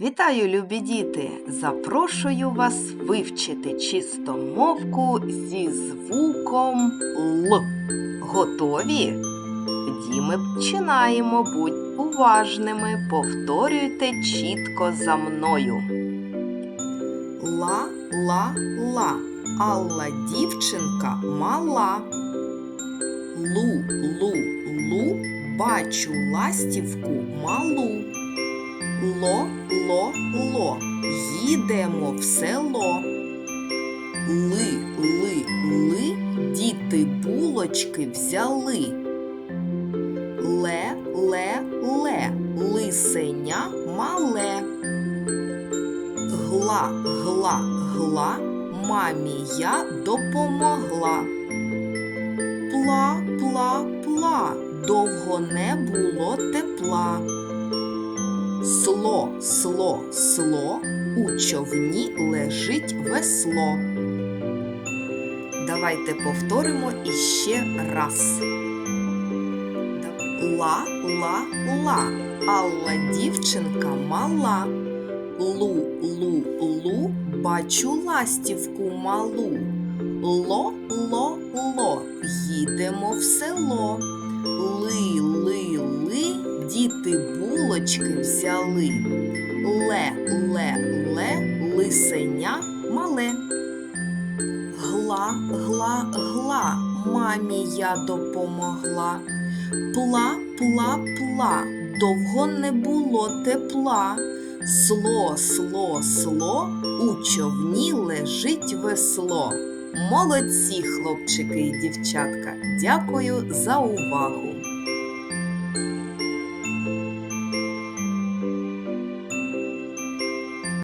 Вітаю, любі діти! Запрошую вас вивчити чистомовку зі звуком Л. Готові? Тоді ми починаємо. Будь уважними, повторюйте чітко за мною. Ла, ла, ла. Алла дівчинка мала. Лу, лу, лу, бачу ластівку малу. Ло, ло, ло, їдемо в село. Ли, ли, ли, діти булочки взяли. Ле, ле, ле, лисеня мале. Гла, гла, гла, мамі я допомогла. Пла, пла, пла, довго не було тепла. Сло, сло, сло, у човні лежить весло. Давайте повторимо іще раз. Ла, ла, ла, Алла дівчинка мала. Лу, лу, лу, бачу ластівку малу. Ло, ло, ло, їдемо в село. Ли, ли, ли, діти булочки взяли. Ле, ле, ле, лисеня мале. Гла, гла, гла, мамі я допомогла. Пла, пла, пла, довго не було тепла. Сло, сло, сло, у човні лежить весло. Молодці, хлопчики і дівчатка. Дякую за увагу.